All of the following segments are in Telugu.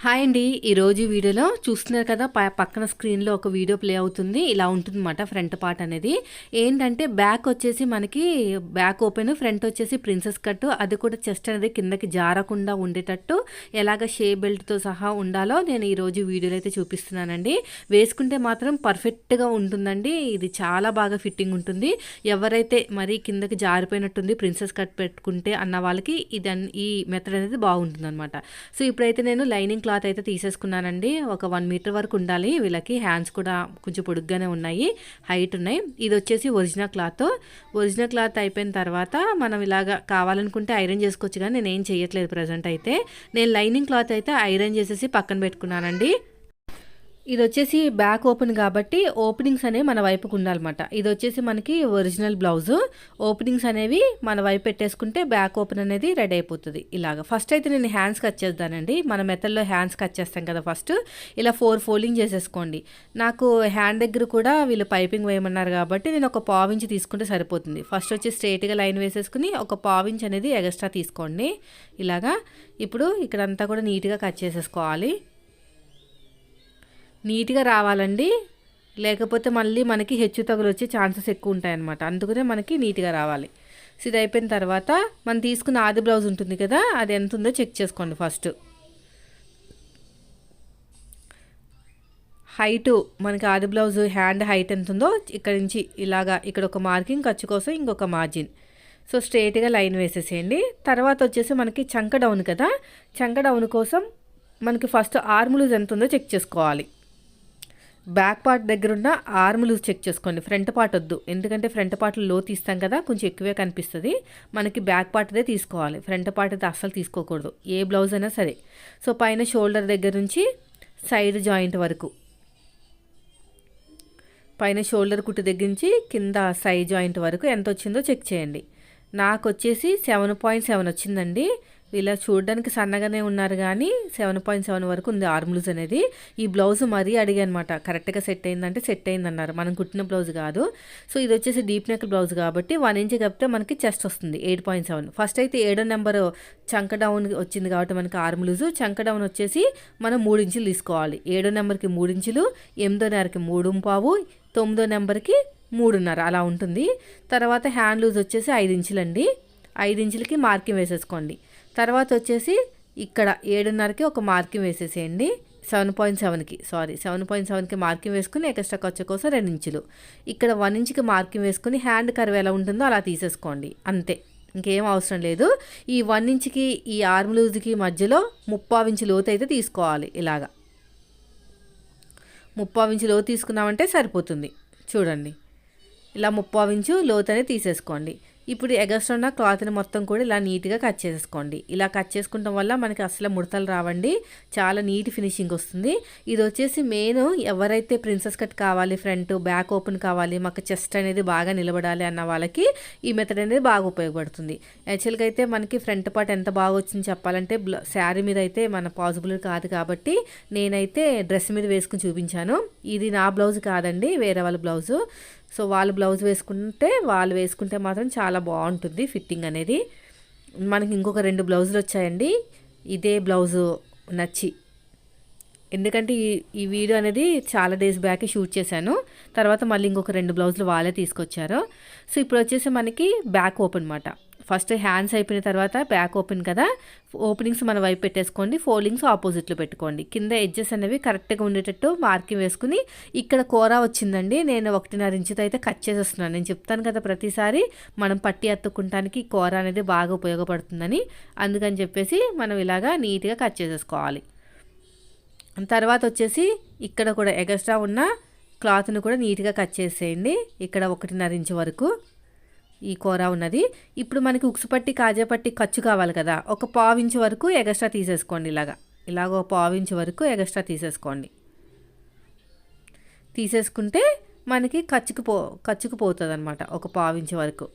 హాయ్ అండి. ఈరోజు వీడియోలో చూస్తున్నారు కదా ప- పక్కన స్క్రీన్లో ఒక వీడియో ప్లే అవుతుంది. ఇలా ఉంటుందన్నమాట ఫ్రంట్ పార్ట్ అనేది. ఏంటంటే బ్యాక్ వచ్చేసి మనకి బ్యాక్ ఓపెన్ ఫ్రంట్ వచ్చేసి ప్రిన్సెస్ కట్. అది కూడా చెస్ట్ అనేది కిందకి జారకుండా ఉండేటట్టు ఎలాగ షే బెల్ట్తో సహా ఉండాలో నేను ఈరోజు వీడియోలో అయితే చూపిస్తున్నానండి. వేసుకుంటే మాత్రం పర్ఫెక్ట్గా ఉంటుందండి. ఇది చాలా బాగా ఫిట్టింగ్ ఉంటుంది. ఎవరైతే మరీ కిందకి జారిపోయినట్టుంది ప్రిన్సెస్ కట్ పెట్టుకుంటే అన్న వాళ్ళకి ఇది ఈ మెథడ్ అనేది బాగుంటుంది అనమాట సో ఇప్పుడైతే నేను లైనింగ్ క్లాత్ అయితే తీసేసుకున్నానండి. ఒక వన్ మీటర్ వరకు ఉండాలి. వీళ్ళకి హ్యాండ్స్ కూడా కొంచెం పొడుగ్గానే ఉన్నాయి. హైట్ ఉన్నాయి. ఇది వచ్చేసి ఒరిజినల్ క్లాత్. ఒరిజినల్ క్లాత్ అయిపోయిన తర్వాత మనం ఇలాగా కావాలనుకుంటే ఐరన్ చేసుకోవచ్చు కానీ నేను ఏం చేయట్లేదు ప్రజెంట్ అయితే. నేను లైనింగ్ క్లాత్ అయితే ఐరన్ చేసేసి పక్కన పెట్టుకున్నానండి. ఇది వచ్చేసి బ్యాక్ ఓపెన్ కాబట్టి ఓపెనింగ్స్ అనేవి మన వైపుకు ఉండాలన్నమాట. ఇది వచ్చేసి మనకి ఒరిజినల్ బ్లౌజ్. ఓపెనింగ్స్ అనేవి మన వైపు పెట్టేసుకుంటే బ్యాక్ ఓపెన్ అనేది రెడీ అయిపోతుంది. ఇలాగ. ఫస్ట్ అయితే నేను హ్యాండ్స్ కట్ చేద్దానండి మన మెథడ్లో హ్యాండ్స్ కట్ చేస్తాం కదా ఫస్ట్. ఇలా ఫోర్ ఫోల్డింగ్ చేసేసుకోండి. నాకు హ్యాండ్ దగ్గర కూడా వీళ్ళు పైపింగ్ వేయమన్నారు కాబట్టి నేను ఒక పావించి తీసుకుంటే సరిపోతుంది. ఫస్ట్ వచ్చి స్ట్రైట్గా లైన్ వేసేసుకుని ఒక పావించి అనేది ఎక్స్ట్రా తీసుకోండి. ఇలాగా. ఇప్పుడు ఇక్కడంతా కూడా నీట్గా కట్ చేసేసుకోవాలి. నీట్గా రావాలండి. లేకపోతే మళ్ళీ మనకి హెచ్చు తగులు వచ్చే ఛాన్సెస్ ఎక్కువ ఉంటాయన్నమాట. అందుకనే మనకి నీట్గా రావాలి. సో ఇది అయిపోయిన తర్వాత మనం తీసుకున్న ఆది బ్లౌజ్ ఉంటుంది కదా అది ఎంత ఉందో చెక్ చేసుకోండి ఫస్ట్. హైటు మనకి ఆది బ్లౌజ్ హ్యాండ్ హైట్ ఎంత ఉందో ఇక్కడ నుంచి ఇలాగా ఇక్కడ ఒక మార్కింగ్ ఖర్చు కోసం ఇంకొక మార్జిన్. సో స్ట్రేట్గా లైన్ వేసేసేయండి. తర్వాత వచ్చేసి మనకి చంక డౌన్ కదా చంక డౌన్ కోసం మనకి ఫస్ట్ ఆర్మ్ లూజ్ ఎంత ఉందో చెక్ చేసుకోవాలి. బ్యాక్ పార్ట్ దగ్గర ఉన్న ఆర్మ్ లూజ్ చెక్ చేసుకోండి. ఫ్రంట్ పార్ట్ వద్దు. ఎందుకంటే ఫ్రంట్ పార్ట్లో లో తీస్తాం కదా కొంచెం ఎక్కువే కనిపిస్తుంది. మనకి బ్యాక్ పార్ట్దే తీసుకోవాలి. ఫ్రంట్ పార్ట్ అయితే అస్సలు తీసుకోకూడదు. ఏ బ్లౌజ్ అయినా సరే. సో పైన షోల్డర్ దగ్గర నుంచి సైడ్ జాయింట్ వరకు. పైన షోల్డర్ కుట్టు దగ్గర నుంచి కింద సైడ్ జాయింట్ వరకు ఎంత వచ్చిందో చెక్ చేయండి. నాకు వచ్చేసి సెవెన్ పాయింట్ సెవెన్ వచ్చిందండి. ఇలా చూడడానికి సన్నగానే ఉన్నారు కానీ సెవెన్ పాయింట్ సెవెన్ వరకు ఉంది ఆర్మ్లూస్ అనేది. ఈ బ్లౌజ్ మరీ అడిగానమాట కరెక్ట్గా సెట్ అయిందంటే సెట్ అయిందన్నారు. మనం కుట్టిన బ్లౌజ్ కాదు. సో ఇది వచ్చేసి డీప్ నెక్ బ్లౌజ్ కాబట్టి వన్ ఇంచ్ కప్పితే మనకి చెస్ట్ వస్తుంది ఎయిట్ పాయింట్ సెవెన్. ఫస్ట్ అయితే ఏడో నెంబర్ చంక డౌన్ వచ్చింది కాబట్టి మనకి ఆర్మ్ లూజు. చంక డౌన్ వచ్చేసి మనం మూడు ఇంచులు తీసుకోవాలి. ఏడో నెంబర్కి మూడు ఇంచులు ఎనిమిదో మూడు పావు తొమ్మిదో నెంబర్కి మూడున్నర అలా ఉంటుంది. తర్వాత హ్యాండ్ లూజ్ వచ్చేసి ఐదు ఇంచులండి. ఐదు ఇంచులకి మార్కింగ్ వేసేసుకోండి. తర్వాత వచ్చేసి ఇక్కడ ఏడున్నరకి ఒక మార్కింగ్ వేసేసేయండి. సెవెన్ పాయింట్ సెవెన్కి సారీ సెవెన్ పాయింట్ సెవెన్కి మార్కింగ్ వేసుకుని ఎక్స్ట్రా ఖర్చు కోసం రెండు ఇంచులు. ఇక్కడ వన్ ఇంచ్కి మార్కింగ్ వేసుకుని హ్యాండ్ కర్వ్ ఎలా ఉంటుందో అలా తీసేసుకోండి. అంతే ఇంకేం అవసరం లేదు. ఈ వన్ ఇంచ్కి ఈ ఆర్మ్ లూజ్కి మధ్యలో ముప్పావు ఇంచు లోతు అయితే తీసుకోవాలి ఇలాగా. ముప్పావు ఇంచు లోతు తీసుకున్నామంటే సరిపోతుంది. చూడండి ఇలా ముప్పావు ఇంచు లోతనే తీసేసుకోండి. ఇప్పుడు ఎగస్ట్రా ఉన్న క్లాత్ని మొత్తం కూడా ఇలా నీట్గా కట్ చేసేసుకోండి. ఇలా కట్ చేసుకోవడం వల్ల మనకి అసలు ముడతలు రావండి. చాలా నీట్ ఫినిషింగ్ వస్తుంది. ఇది వచ్చేసి మెయిన్ ఎవరైతే ప్రిన్సెస్ కట్ కావాలి ఫ్రంట్ బ్యాక్ ఓపెన్ కావాలి మాకు చెస్ట్ అనేది బాగా నిలబడాలి అన్న వాళ్ళకి ఈ మెథడ్ అనేది బాగా ఉపయోగపడుతుంది. యాక్చువల్గా అయితే మనకి ఫ్రంట్ పార్ట్ ఎంత బాగా వచ్చింది చెప్పాలంటే బ్ల శారీ మీద అయితే మన పాసిబుల్ కాదు కాబట్టి నేనైతే డ్రెస్ మీద వేసుకుని చూపించాను. ఇది నా బ్లౌజ్ కాదండి వేరే వాళ్ళ బ్లౌజు. సో వాళ్ళు బ్లౌజ్ వేసుకుంటే వాళ్ళు వేసుకుంటే మాత్రం చాలా బాగుంటుంది ఫిట్టింగ్ అనేది. మనకి ఇంకొక రెండు బ్లౌజులు వచ్చాయండి. ఇదే బ్లౌజు నచ్చి. ఎందుకంటే ఈ ఈ వీడియో అనేది చాలా డేస్ బ్యాక్ షూట్ చేశాను. తర్వాత మళ్ళీ ఇంకొక రెండు బ్లౌజులు వాళ్ళే తీసుకొచ్చారు. సో ఇప్పుడు వచ్చేసి మనకి బ్యాక్ ఓపెన్ అనమాట ఫస్ట్ హ్యాండ్స్ అయిపోయిన తర్వాత బ్యాక్ ఓపెన్ కదా. ఓపెనింగ్స్ మన వైపు పెట్టేసుకోండి. ఫోల్డింగ్స్ ఆపోజిట్లో పెట్టుకోండి. కింద ఎడ్జెస్ అనేవి కరెక్ట్గా ఉండేటట్టు మార్కింగ్ వేసుకుని ఇక్కడ కూర వచ్చిందండి. నేను ఒకటిన్నర ఇంచుతో అయితే కట్ చేసేస్తున్నాను. నేను చెప్తాను కదా ప్రతిసారి మనం పట్టి అత్తుకుంటానికి కూర అనేది బాగా ఉపయోగపడుతుందని. అందుకని చెప్పేసి మనం ఇలాగా నీట్గా కట్ చేసేసుకోవాలి. తర్వాత వచ్చేసి ఇక్కడ కూడా ఎగస్ట్రా ఉన్న క్లాత్ని కూడా నీట్గా కట్ చేసేయండి. ఇక్కడ ఒకటిన్నర ఇంచు వరకు. ఈ కూర ఉన్నది. ఇప్పుడు మనకి ఉక్సుపట్టి కాజాపట్టి ఖర్చు కావాలి కదా. ఒక పావు ఇంచు వరకు ఎగస్ట్రా తీసేసుకోండి ఇలాగా. ఇలాగ ఒక పావు ఇంచు వరకు ఎగస్ట్రా తీసేసుకోండి. తీసేసుకుంటే మనకి ఖర్చుకు పో ఖర్చుకు పోతుంది అనమాట ఒక పావు ఇంచు వరకు.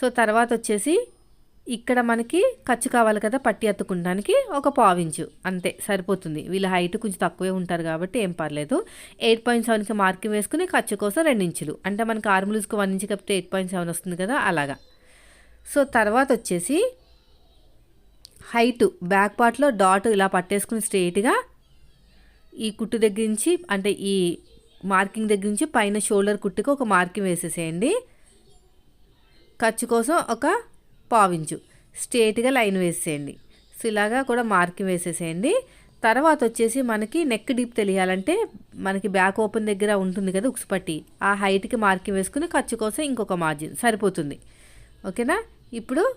సో తర్వాత వచ్చేసి ఇక్కడ మనకి ఖర్చు కావాలి కదా పట్టి అత్తుకుంటానికి ఒక పావించు అంతే సరిపోతుంది. వీళ్ళ హైట్ కొంచెం తక్కువే ఉంటారు కాబట్టి ఏం పర్లేదు. ఎయిట్ పాయింట్ సెవెన్కి మార్కింగ్ వేసుకుని ఖర్చు కోసం రెండు ఇంచులు. అంటే మనకి ఆర్ములూస్కి వన్ ఇంచు కప్పితే ఎయిట్ పాయింట్ సెవెన్ వస్తుంది కదా అలాగా. సో తర్వాత వచ్చేసి హైట్ బ్యాక్ పార్ట్లో డాట్ ఇలా పట్టేసుకుని స్ట్రెయిట్గా ఈ కుట్టు దగ్గర నుంచి అంటే ఈ మార్కింగ్ దగ్గర నుంచి పైన షోల్డర్ కుట్టుకు ఒక మార్కింగ్ వేసేసేయండి. ఖర్చు కోసం ఒక పావించు. స్ట్రేట్గా లైన్ వేసేయండి. సో ఇలాగా కూడా మార్కింగ్ వేసేసేయండి. తర్వాత వచ్చేసి మనకి నెక్ డీప్ తెలియాలంటే మనకి బ్యాక్ ఓపెన్ దగ్గర ఉంటుంది కదా ఉక్సుపట్టి ఆ హైట్కి మార్కింగ్ వేసుకుని ఖర్చు కోసం ఇంకొక మార్జిన్ సరిపోతుంది. ఓకేనా? ఇప్పుడు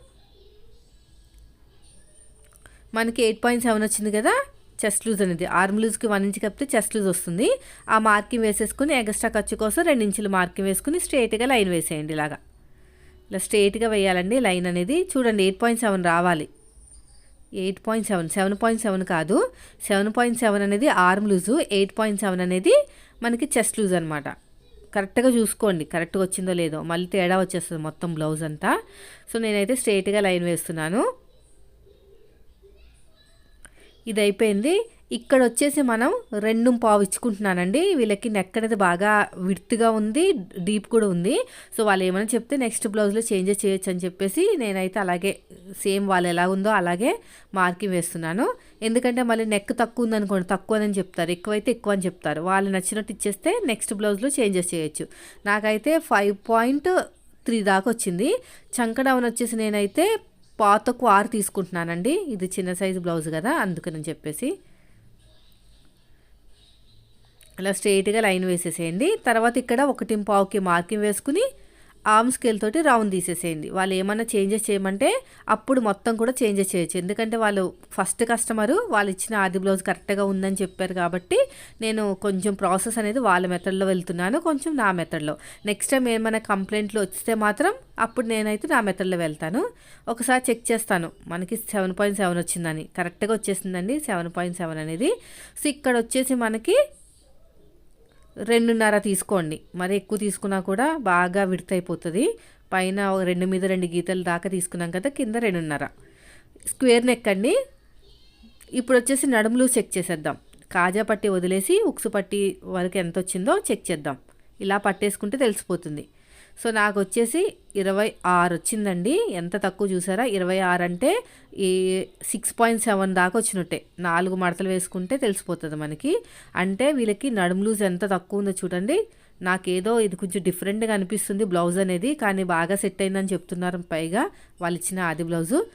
మనకి ఎయిట్ పాయింట్ సెవెన్ వచ్చింది కదా? చెస్ట్ లూజ్ అనేది. ఆర్మ్ లూజ్కి వన్ ఇంచ్ కప్పితే చెస్ట్ లూజ్ వస్తుంది. ఆ మార్కింగ్ వేసేసుకుని ఎక్స్ట్రా ఖర్చు కోసం రెండు ఇంచులు మార్కింగ్ వేసుకుని స్ట్రేట్గా లైన్ వేసేయండి ఇలాగా. ఇలా స్ట్రేట్గా వేయాలండి. లైన్ అనేది చూడండి ఎయిట్ పాయింట్ సెవెన్ రావాలి. Eight point seven seven point seven కాదు. సెవెన్ పాయింట్ సెవెన్ అనేది arm loose eight point seven అనేది మనకి చెస్ట్ లూజ్ అనమాట కరెక్ట్గా చూసుకోండి. కరెక్ట్గా వచ్చిందో లేదో. మళ్ళీ తేడా వచ్చేస్తుంది మొత్తం బ్లౌజ్ అంతా. సో నేనైతే స్ట్రేట్గా లైన్ వేస్తున్నాను. ఇది అయిపోయింది ఇక్కడ వచ్చేసి మనం రెండు పావు ఇచ్చుకుంటున్నానండి వీళ్ళకి నెక్ అనేది బాగా విడ్త్గా ఉంది డీప్ కూడా ఉంది. సో వాళ్ళు ఏమైనా చెప్తే నెక్స్ట్ బ్లౌజ్లో చేంజెస్ చేయొచ్చు అని చెప్పేసి నేనైతే అలాగే సేమ్ వాళ్ళు ఎలా ఉందో అలాగే మార్కింగ్ వేస్తున్నాను. ఎందుకంటే మళ్ళీ నెక్ తక్కువ ఉందనుకోండి తక్కువ అని చెప్తారు. ఎక్కువైతే ఎక్కువ అని చెప్తారు. వాళ్ళు నచ్చినట్టు ఇచ్చేస్తే నెక్స్ట్ బ్లౌజ్లో చేంజెస్ చేయొచ్చు. నాకైతే ఫైవ్ పాయింట్ త్రీ దాకా వచ్చింది. చంకడౌన్ వచ్చేసి నేనైతే పాతకు ఆరు తీసుకుంటున్నానండి. ఇది చిన్న సైజు బ్లౌజ్ కదా అందుకని చెప్పేసి. అలా స్ట్రైట్గా లైన్ వేసేసేయండి. తర్వాత ఇక్కడ ఒకటి పావుకి మార్కింగ్ వేసుకుని ఆర్మ్ స్కేల్ తోటి రౌండ్ తీసేసేయండి. వాళ్ళు ఏమన్నా చేంజెస్ చేయమంటే అప్పుడు మొత్తం కూడా చేంజెస్ చేయొచ్చు. ఎందుకంటే వాళ్ళు ఫస్ట్ కస్టమరు వాళ్ళు ఇచ్చిన ఆది బ్లౌజ్ కరెక్ట్గా ఉందని చెప్పారు కాబట్టి నేను కొంచెం ప్రాసెస్ అనేది వాళ్ళ మెథడ్లో వెళ్తున్నాను కొంచెం నా మెథడ్లో. నెక్స్ట్ టైం ఏమైనా కంప్లైంట్లు వస్తే మాత్రం అప్పుడు నేనైతే నా మెథడ్లో వెళ్తాను. ఒకసారి చెక్ చేస్తాను. మనకి సెవెన్ పాయింట్ సెవెన్ వచ్చిందని. కరెక్ట్గా వచ్చేసిందండి సెవెన్ పాయింట్ సెవెన్ అనేది. సో ఇక్కడ వచ్చేసి మనకి రెండున్నర తీసుకోండి. మరి ఎక్కువ తీసుకున్నా కూడా బాగా విడతైపోతుంది. పైన రెండు మీద రెండు గీతలు దాకా తీసుకున్నాం కదా కింద రెండున్నర. స్క్వేర్ నెక్ అండి ఇప్పుడు వచ్చేసి నడుములు చెక్ చేసేద్దాం. కాజా పట్టి వదిలేసి ఉక్సు పట్టి వరకు ఎంత వచ్చిందో చెక్ చేద్దాం. ఇలా పట్టేసుకుంటే తెలిసిపోతుంది. సో నాకు వచ్చేసి ఇరవై ఆరు వచ్చిందండి. ఎంత తక్కువ చూసారా? ఇరవై ఆరు అంటే ఈ సిక్స్ పాయింట్ సెవెన్ దాకా వచ్చినట్టే. నాలుగు మడతలు వేసుకుంటే తెలిసిపోతుంది మనకి. అంటే వీళ్ళకి నడుము లూజ్ ఎంత తక్కువ ఉందో చూడండి. నాకేదో ఇది కొంచెం డిఫరెంట్గా అనిపిస్తుంది బ్లౌజ్ అనేది కానీ బాగా సెట్ అయిందని చెప్తున్నారు పైగా వాళ్ళు ఇచ్చిన ఆది బ్లౌజు.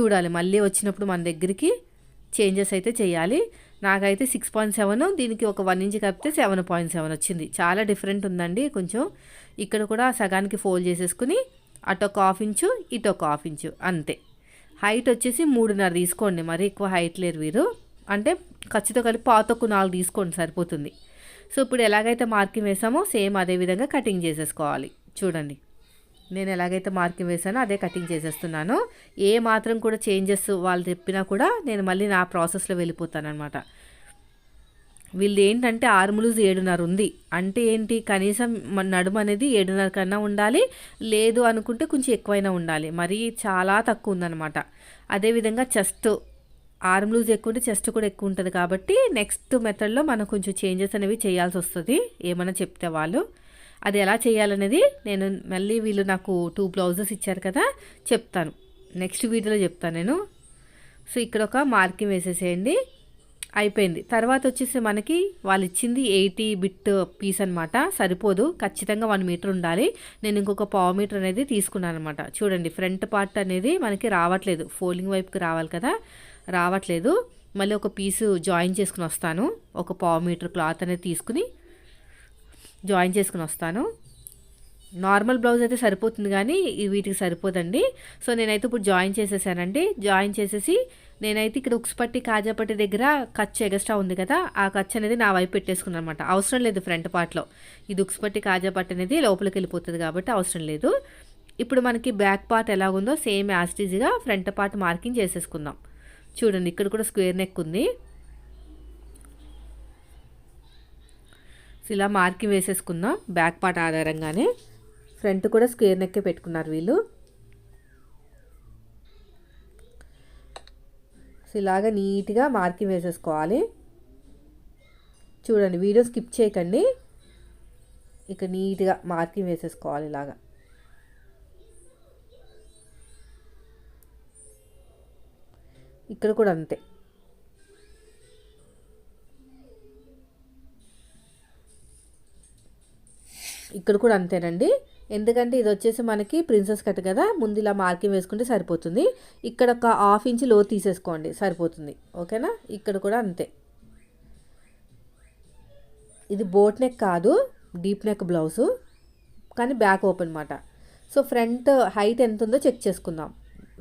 చూడాలి మళ్ళీ వచ్చినప్పుడు మన దగ్గరికి చేంజెస్ అయితే చేయాలి. నాకైతే సిక్స్ పాయింట్ సెవెన్ దీనికి ఒక వన్ ఇంచ్ కప్పితే సెవెన్ పాయింట్ సెవెన్ వచ్చింది. చాలా డిఫరెంట్ ఉందండి కొంచెం. ఇక్కడ కూడా సగానికి ఫోల్డ్ చేసేసుకుని అటు ఒక హాఫ్ ఇంచు ఇటు ఒక హాఫ్ ఇంచు అంతే. హైట్ వచ్చేసి మూడున్నర తీసుకోండి. మరి ఎక్కువ హైట్ లేరు వీరు. అంటే ఖచ్చితంగా కలిపి పాతొక్కు నాలుగు తీసుకోండి సరిపోతుంది. సో ఇప్పుడు ఎలాగైతే మార్కింగ్ వేసామో సేమ్ అదే విధంగా కటింగ్ చేసేసుకోవాలి. చూడండి. నేను ఎలాగైతే మార్కింగ్ వేసానో అదే కటింగ్ చేసేస్తున్నాను. ఏ మాత్రం కూడా చేంజెస్ వాళ్ళు చెప్పినా కూడా నేను మళ్ళీ నా ప్రాసెస్లో వెళ్ళిపోతాను అనమాట వీళ్ళు ఏంటంటే ఆర్ములూజ్ ఏడున్నర ఉంది. అంటే ఏంటి? కనీసం నడుము అనేది ఏడున్నర కన్నా ఉండాలి. లేదు అనుకుంటే కొంచెం ఎక్కువైనా ఉండాలి. మరీ చాలా తక్కువ ఉందన్నమాట. అదేవిధంగా చెస్ట్ ఆర్మ్ లూజ్ ఎక్కువ ఉంటే చెస్ట్ కూడా ఎక్కువ ఉంటుంది కాబట్టి నెక్స్ట్ మెథడ్లో మనం కొంచెం చేంజెస్ అనేవి చేయాల్సి వస్తుంది. ఏమైనా చెప్తే వాళ్ళు. అది ఎలా చేయాలనేది నేను మళ్ళీ వీళ్ళు నాకు టూ బ్లౌజెస్ ఇచ్చారు కదా చెప్తాను. నెక్స్ట్ వీడియోలో చెప్తాను నేను. సో ఇక్కడ ఒక మార్కింగ్ వేసేసేయండి. అయిపోయింది. తర్వాత వచ్చేసి మనకి వాళ్ళు ఇచ్చింది ఎయిటీ బిట్ పీస్ అనమాట సరిపోదు. ఖచ్చితంగా వన్ మీటర్ ఉండాలి. నేను ఇంకొక పావు మీటర్ అనేది తీసుకున్నాను అనమాట చూడండి ఫ్రంట్ పార్ట్ అనేది మనకి రావట్లేదు. ఫోల్డింగ్ వైపుకి రావాలి కదా. రావట్లేదు. మళ్ళీ ఒక పీసు జాయిన్ చేసుకుని వస్తాను. ఒక పావు మీటర్ క్లాత్ అనేది తీసుకుని జాయిన్ చేసుకుని వస్తాను. నార్మల్ బ్లౌజ్ అయితే సరిపోతుంది కానీ వీటికి సరిపోదండి. సో నేనైతే ఇప్పుడు జాయిన్ చేసేసానండి. జాయిన్ చేసేసి నేనైతే ఇక్కడ ఉక్స్పట్టి కాజాపట్టి దగ్గర ఖర్చు ఎగస్ట్రా ఉంది కదా ఆ ఖర్చు అనేది నా వైపు పెట్టేసుకున్నాను అనమాట అవసరం లేదు ఫ్రంట్ పార్ట్లో. ఇది ఉక్స్పట్టి కాజాపట్టి అనేది లోపలికి వెళ్ళిపోతుంది కాబట్టి అవసరం లేదు. ఇప్పుడు మనకి బ్యాక్ పార్ట్ ఎలాగుందో సేమ్ యాస్టీజీగా ఫ్రంట్ పార్ట్ మార్కింగ్ చేసేసుకుందాం. చూడండి ఇక్కడ కూడా స్క్వేర్ నెక్ ఉంది. ఇలా మార్కింగ్ వేసేసుకుందాం. బ్యాక్ పార్ట్ ఆధారంగానే. ఫ్రంట్ కూడా స్క్వేర్ నెక్కే పెట్టుకున్నారు వీళ్ళు. సో ఇలాగ నీట్గా మార్కింగ్ వేసేసుకోవాలి. చూడండి వీడియో స్కిప్ చేయకండి. ఇక నీట్గా మార్కింగ్ వేసేసుకోవాలి ఇలాగా. ఇక్కడ కూడా అంతే. ఇక్కడ కూడా అంతేనండి. ఎందుకంటే ఇది వచ్చేసి మనకి ప్రిన్సెస్ కట్ కదా. ముందు ఇలా మార్కింగ్ వేసుకుంటే సరిపోతుంది. ఇక్కడ ఒక హాఫ్ ఇంచ్లో తీసేసుకోండి. సరిపోతుంది. ఓకేనా? ఇక్కడ కూడా అంతే. ఇది బోట్ నెక్ కాదు. డీప్ నెక్ బ్లౌజు కానీ బ్యాక్ ఓపెన్ అనమాట సో ఫ్రంట్ హైట్ ఎంత ఉందో చెక్ చేసుకుందాం.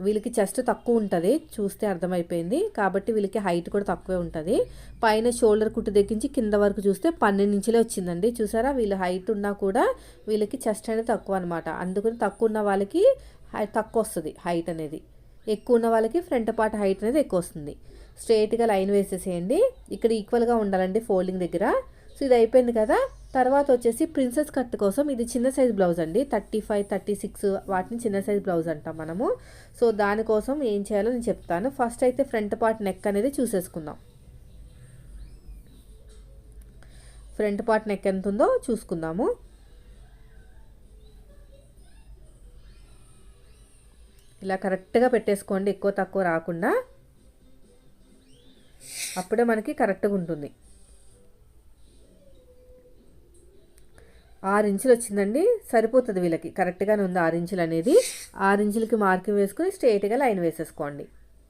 వీళ్ళకి చెస్ట్ తక్కువ ఉంటుంది చూస్తే అర్థమైపోయింది. కాబట్టి వీళ్ళకి హైట్ కూడా తక్కువే ఉంటుంది. పైన షోల్డర్ కుట్టు దగ్గరించి కింద వరకు చూస్తే పన్నెండు ఇంచులే వచ్చిందండి. చూసారా? వీళ్ళు హైట్ ఉన్నా కూడా వీళ్ళకి చెస్ట్ అనేది తక్కువ అనమాట అందుకని తక్కువ ఉన్న వాళ్ళకి తక్కువ వస్తుంది హైట్ అనేది. ఎక్కువ ఉన్న వాళ్ళకి ఫ్రంట్ పార్ట్ హైట్ అనేది ఎక్కువ వస్తుంది. స్ట్రైట్గా లైన్ వేసేసేయండి. ఇక్కడ ఈక్వల్గా ఉండాలండి ఫోల్డింగ్ దగ్గర. సో ఇది అయిపోయింది కదా? తర్వాత వచ్చేసి ప్రిన్సెస్ కట్ కోసం ఇది చిన్న సైజ్ బ్లౌజ్ అండి. థర్టీ ఫైవ్ థర్టీ సిక్స్ వాటిని చిన్న సైజ్ బ్లౌజ్ అంటాం మనము. సో దానికోసం ఏం చేయాలో నేను చెప్తాను. ఫస్ట్ అయితే ఫ్రంట్ పార్ట్ నెక్ అనేది చూసేసుకుందాం. ఫ్రంట్ పార్ట్ నెక్ ఎంత ఉందో చూసుకుందాము. ఇలా కరెక్ట్గా పెట్టేసుకోండి. ఎక్కువ తక్కువ రాకుండా. అప్పుడే మనకి కరెక్ట్గా ఉంటుంది. ఆరు ఇంచులు వచ్చిందండి సరిపోతుంది వీళ్ళకి. కరెక్ట్గానే ఉంది ఆరు ఇంచులు అనేది. ఆరు ఇంచులకి మార్కింగ్ వేసుకుని స్ట్రైట్గా లైన్ వేసేసుకోండి.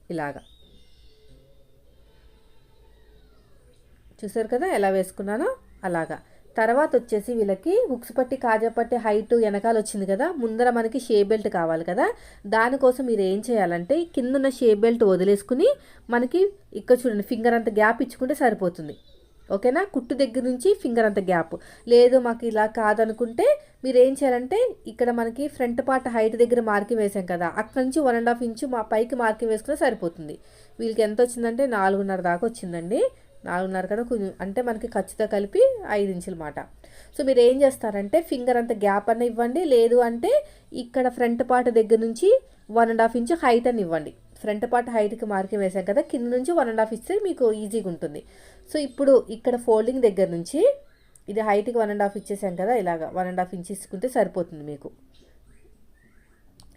ఇలాగా. చూసారు కదా ఎలా వేసుకున్నానో? అలాగా. తర్వాత వచ్చేసి వీళ్ళకి హుక్స్ పట్టి కాజా పట్టి హైట్ వెనకాల వచ్చింది కదా ముందర మనకి షే బెల్ట్ కావాలి కదా దానికోసం మీరు ఏం చేయాలంటే కిందన్న షే బెల్ట్ వదిలేసుకుని మనకి ఇక్కడ చూడండి ఫింగర్ అంత గ్యాప్ ఇచ్చుకుంటే సరిపోతుంది. ఓకేనా? కుట్టు దగ్గర నుంచి ఫింగర్ అంత గ్యాప్. లేదు మాకు ఇలా కాదనుకుంటే మీరు ఏం చేయాలంటే ఇక్కడ మనకి ఫ్రంట్ పార్ట్ హైట్ దగ్గర మార్కింగ్ వేసాం కదా అక్కడ నుంచి వన్ అండ్ హాఫ్ ఇంచు మా పైకి మార్కింగ్ వేసుకునే సరిపోతుంది. వీళ్ళకి ఎంత వచ్చిందంటే నాలుగున్నర దాకా వచ్చిందండి. నాలుగున్నర కన్నా కొంచెం అంటే మనకి ఖర్చుతో కలిపి ఐదు ఇంచుల మాట. సో మీరు ఏం చేస్తారంటే ఫింగర్ అంత గ్యాప్ అన్న ఇవ్వండి లేదు అంటే ఇక్కడ ఫ్రంట్ పార్ట్ దగ్గర నుంచి one and half inch height అని ఇవ్వండి. ఫ్రంట్ పార్ట్ హైట్కి మార్కింగ్ వేసాం కదా కింద నుంచి వన్ అండ్ హాఫ్ ఇస్తే మీకు ఈజీగా ఉంటుంది. సో ఇప్పుడు ఇక్కడ ఫోల్డింగ్ దగ్గర నుంచి ఇది హైట్కి వన్ అండ్ హాఫ్ ఇచ్చేసాం కదా ఇలాగ వన్ అండ్ హాఫ్ ఇంచ్ ఇచ్చుకుంటే సరిపోతుంది మీకు.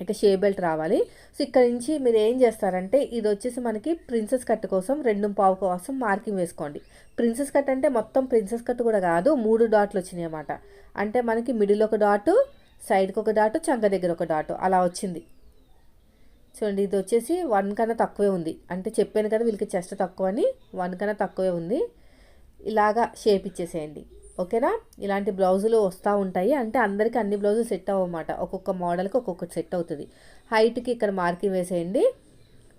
ఇక షే బెల్ట్ రావాలి. సో ఇక్కడ నుంచి మీరు ఏం చేస్తారంటే ఇది వచ్చేసి మనకి ప్రిన్సెస్ కట్ కోసం రెండు పావు కోసం మార్కింగ్ వేసుకోండి. ప్రిన్సెస్ కట్ అంటే మొత్తం ప్రిన్సెస్ కట్ కూడా కాదు మూడు డాట్లు వచ్చినాయి అన్నమాట అంటే మనకి మిడిల్ ఒక డాటు సైడ్కి ఒక డాటు చంక దగ్గర ఒక డాటు అలా వచ్చింది. చూడండి ఇది వచ్చేసి వన్ కన్నా తక్కువే ఉంది. అంటే చెప్పాను కదా వీళ్ళకి చెస్ట్ తక్కువ అని వన్ కన్నా తక్కువే ఉంది. ఇలాగా షేప్ ఇచ్చేసేయండి. ఓకేనా? ఇలాంటి బ్లౌజులు వస్తూ ఉంటాయి. అంటే అందరికీ అన్ని బ్లౌజులు సెట్ అవ్వమాట. ఒక్కొక్క మోడల్కి ఒక్కొక్కటి సెట్ అవుతుంది. హైట్కి ఇక్కడ మార్కింగ్ వేసేయండి.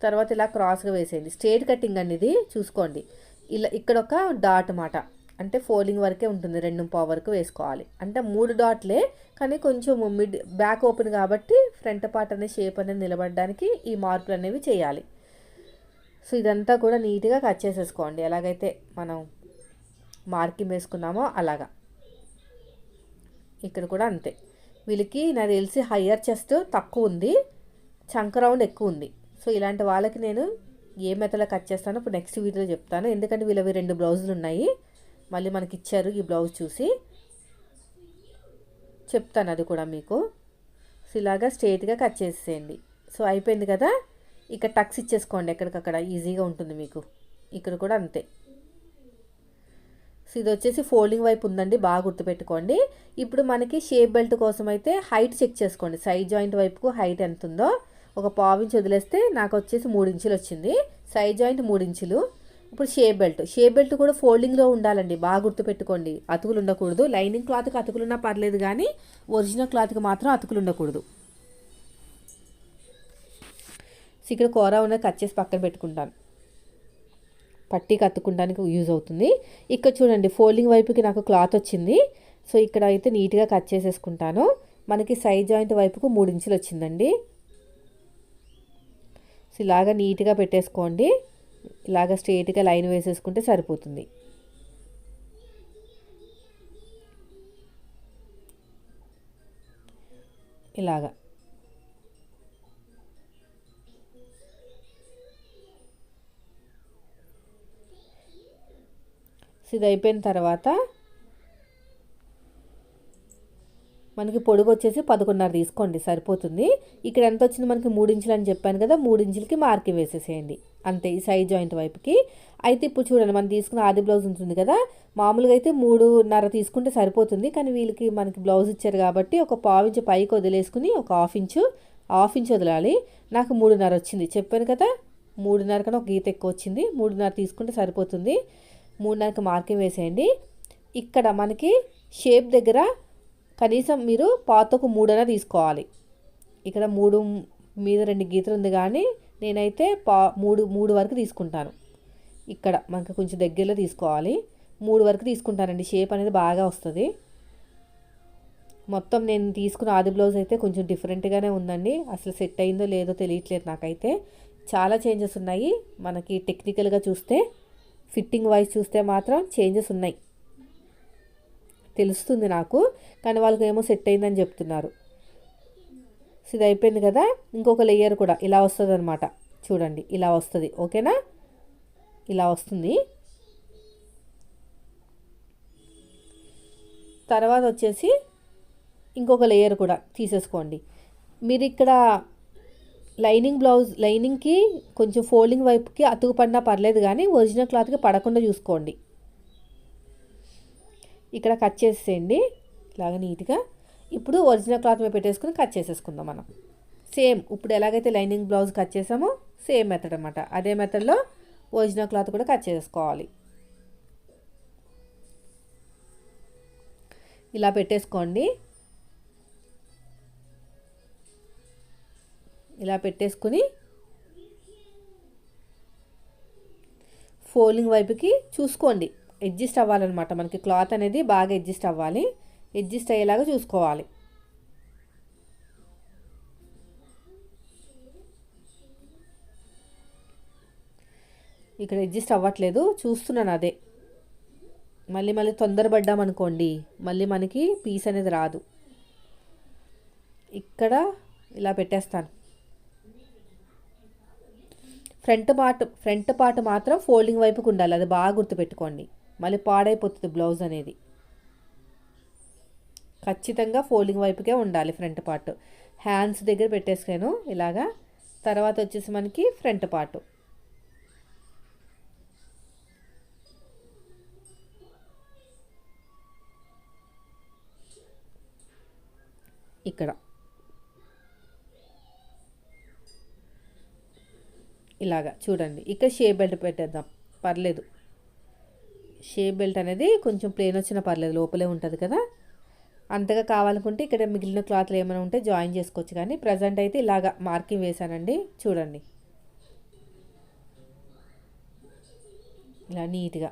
తర్వాత ఇలా క్రాస్గా వేసేయండి. స్ట్రేట్ కటింగ్ అనేది చూసుకోండి. ఇలా ఇక్కడ ఒక డాట్ మాట అంటే ఫోల్డింగ్ వరకే ఉంటుంది. రెండు పావు వరకు వేసుకోవాలి. అంటే మూడు డాట్లే కానీ కొంచెం మిడ్ బ్యాక్ ఓపెన్ కాబట్టి ఫ్రంట్ పార్ట్ అనే షేప్ అనేది నిలబడడానికి ఈ మార్పులు అనేవి చేయాలి. సో ఇదంతా కూడా నీట్గా కట్ చేసేసుకోండి. ఎలాగైతే మనం మార్కింగ్ వేసుకున్నామో అలాగా. ఇక్కడ కూడా అంతే. వీళ్ళకి నాకు తెలిసి హయ్యర్ చెస్ట్ తక్కువ ఉంది చంక రౌండ్ ఎక్కువ ఉంది. సో ఇలాంటి వాళ్ళకి నేను ఏ మెథడ్లో కట్ చేస్తానో ఇప్పుడు నెక్స్ట్ వీడియోలో చెప్తాను. ఎందుకంటే వీళ్ళవి రెండు బ్లౌజులు ఉన్నాయి. మళ్ళీ మనకి ఇచ్చారు ఈ బ్లౌజ్ చూసి. చెప్తాను అది కూడా మీకు. సో ఇలాగా స్ట్రైట్గా కట్ చేసేయండి సో అయిపోయింది కదా? ఇక టక్స్ ఇచ్చేసుకోండి ఎక్కడికక్కడ. ఈజీగా ఉంటుంది మీకు. ఇక్కడ కూడా అంతే. సో ఇది వచ్చేసి ఫోల్డింగ్ వైపు ఉందండి. బాగా గుర్తుపెట్టుకోండి. ఇప్పుడు మనకి షేప్ బెల్ట్ కోసం అయితే హైట్ చెక్ చేసుకోండి. సైడ్ జాయింట్ వైపుకు హైట్ ఎంత ఉందో ఒక పావు ఇంచు వదిలేస్తే నాకు వచ్చేసి మూడు ఇంచులు వచ్చింది. సైడ్ జాయింట్ మూడు ఇంచులు. ఇప్పుడు షేప్ బెల్ట్. షేప్ బెల్ట్ కూడా ఫోల్డింగ్లో ఉండాలండి. బాగా గుర్తుపెట్టుకోండి. అతుకులు ఉండకూడదు. లైనింగ్ క్లాత్కి అతుకులున్నా పర్లేదు కానీ ఒరిజినల్ క్లాత్కి మాత్రం అతుకులు ఉండకూడదు. సో ఇక్కడ కూర ఉన్న కట్ చేసి పక్కన పెట్టుకుంటాను. పట్టీ కత్తుకుంటానికి యూజ్ అవుతుంది. ఇక్కడ చూడండి ఫోల్డింగ్ వైపుకి నాకు క్లాత్ వచ్చింది. సో ఇక్కడ అయితే నీట్గా కట్ చేసేసుకుంటాను. మనకి సైడ్ జాయింట్ వైపుకు మూడు ఇంచులు వచ్చిందండి. సో ఇలాగా నీట్గా పెట్టేసుకోండి. ఇలాగ స్ట్రేట్గా లైన్ వేసేసుకుంటే సరిపోతుంది. ఇలాగా. ఇది అయిపోయిన తర్వాత మనకి పొడుగు వచ్చేసి పదకొండున్నర తీసుకోండి సరిపోతుంది. ఇక్కడ ఎంత వచ్చింది మనకి? మూడించులు అని చెప్పాను కదా మూడించులకి మార్కింగ్ వేసేసేయండి. అంతే ఈ సైడ్ జాయింట్ వైపుకి. అయితే ఇప్పుడు చూడండి మనం తీసుకున్న ఆది బ్లౌజ్ ఉంటుంది కదా మామూలుగా అయితే మూడున్నర తీసుకుంటే సరిపోతుంది కానీ వీళ్ళకి మనకి బ్లౌజ్ ఇచ్చారు కాబట్టి ఒక పావు ఇంచు పైకి వదిలేసుకుని ఒక హాఫ్ ఇంచు హాఫ్ ఇంచ్ వదలాలి. నాకు మూడున్నర వచ్చింది. చెప్పాను కదా మూడున్నర కన్నా ఒక గీత ఎక్కువ వచ్చింది. మూడున్నర తీసుకుంటే సరిపోతుంది. మూడున్నరకి మార్కింగ్ వేసేయండి. ఇక్కడ మనకి షేప్ దగ్గర కనీసం మీరు పాతకు మూడైనా తీసుకోవాలి. ఇక్కడ మూడు మీద రెండు గీతలు ఉంది కానీ నేనైతే పా మూడు మూడు వరకు తీసుకుంటాను. ఇక్కడ మనకు కొంచెం దగ్గరలో తీసుకోవాలి. మూడు వరకు తీసుకుంటానండి. షేప్ అనేది బాగా వస్తుంది. మొత్తం నేను తీసుకున్న ఆది బ్లౌజ్ అయితే కొంచెం డిఫరెంట్గానే ఉందండి. అసలు సెట్ అయిందో లేదో తెలియట్లేదు నాకైతే. చాలా చేంజెస్ ఉన్నాయి. మనకి టెక్నికల్గా చూస్తే ఫిట్టింగ్ వైజ్ చూస్తే మాత్రం చేంజెస్ ఉన్నాయి. తెలుస్తుంది నాకు కానీ వాళ్ళకి ఏమో సెట్ అయిందని చెప్తున్నారు. ఇది అయిపోయింది కదా? ఇంకొక లేయర్ కూడా ఇలా వస్తుంది అనమాట చూడండి ఇలా వస్తుంది. ఓకేనా ఇలా వస్తుంది. తర్వాత వచ్చేసి ఇంకొక లేయర్ కూడా తీసేసుకోండి. మీరు ఇక్కడ లైనింగ్ బ్లౌజ్ లైనింగ్కి కొంచెం ఫోల్డింగ్ వైపుకి అతుకు పడినా పర్లేదు కానీ ఒరిజినల్ క్లాత్కి పడకుండా చూసుకోండి. ఇక్కడ కట్ చేసేయండి. ఇలాగ నీట్గా. ఇప్పుడు ఒరిజినల్ క్లాత్ మీద పెట్టేసుకుని కట్ చేసేసుకుందాం మనం. సేమ్ ఇప్పుడు ఎలాగైతే లైనింగ్ బ్లౌజ్ కట్ చేసామో సేమ్ మెథడ్ అనమాట అదే మెథడ్లో ఒరిజినల్ క్లాత్ కూడా కట్ చేసుకోవాలి ఇలా పెట్టేసుకోండి. ఇలా పెట్టేసుకుని ఫోల్డింగ్ వైపుకి చూసుకోండి. అడ్జస్ట్ అవ్వాలన్నమాట. మనకి క్లాత్ అనేది బాగా అడ్జస్ట్ అవ్వాలి. అడ్జస్ట్ అయ్యేలాగా చూసుకోవాలి. ఇక్కడ అడ్జస్ట్ అవ్వట్లేదు. చూస్తున్నాను అదే. మళ్ళీ మళ్ళీ తొందరపడ్డామనుకోండి మళ్ళీ మనకి పీస్ అనేది రాదు. ఇక్కడ ఇలా పెట్టేస్తాను. ఫ్రంట్ పార్ట్ ఫ్రంట్ పార్ట్ మాత్రం ఫోల్డింగ్ వైపుకు ఉండాలి. అది బాగా గుర్తుపెట్టుకోండి. మళ్ళీ పాడైపోతుంది బ్లౌజ్ అనేది. ఖచ్చితంగా ఫోల్డింగ్ వైపుకే ఉండాలి ఫ్రంట్ పార్ట్. హ్యాండ్స్ దగ్గర పెట్టేసాను ఇలాగా. తర్వాత వచ్చేసి మనకి ఫ్రంట్ పార్ట్. ఇక్కడ. ఇలాగా చూడండి. ఇక్కడ షే బెల్ట్ పెట్టేద్దాం. పర్లేదు. షే బెల్ట్ అనేది కొంచెం ప్లేన్ వచ్చినా పర్లేదు లోపలే ఉంటుంది కదా. అంతగా కావాలనుకుంటే ఇక్కడ మిగిలిన క్లాత్లు ఏమైనా ఉంటే జాయిన్ చేసుకోవచ్చు కానీ ప్రజెంట్ అయితే ఇలాగా మార్కింగ్ వేసానండి చూడండి. ఇలా నీట్గా.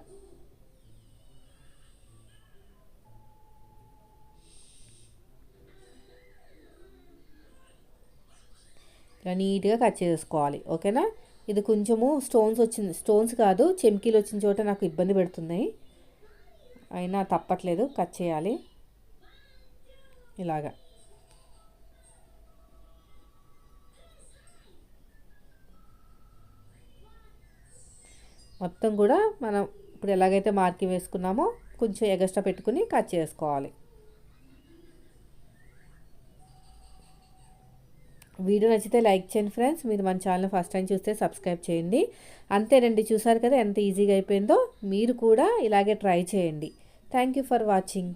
ఇలా నీట్గా కట్ చేసుకోవాలి ఓకేనా? ఇది కొంచెము స్టోన్స్ వచ్చింది. స్టోన్స్ కాదు చెమ్కీలు వచ్చిన చోట నాకు ఇబ్బంది పెడుతున్నాయి. అయినా తప్పట్లేదు కట్ చేయాలి. ఇలాగా. మొత్తం కూడా మనం ఇప్పుడు ఎలాగైతే మార్కింగ్ వేసుకున్నామో కొంచెం ఎగస్ట్రా పెట్టుకుని కట్ చేసుకోవాలి. వీడియో నచ్చితే లైక్ చేయండి ఫ్రెండ్స్. మీరు మన ఛానల్ ఫస్ట్ టైం చూస్తే సబ్స్క్రైబ్ చేయండి. అంతేనండి చూసారు కదా ఎంత ఈజీగా అయిపోయిందో మీరు కూడా ఇలాగే ట్రై చేయండి. Thank you for watching.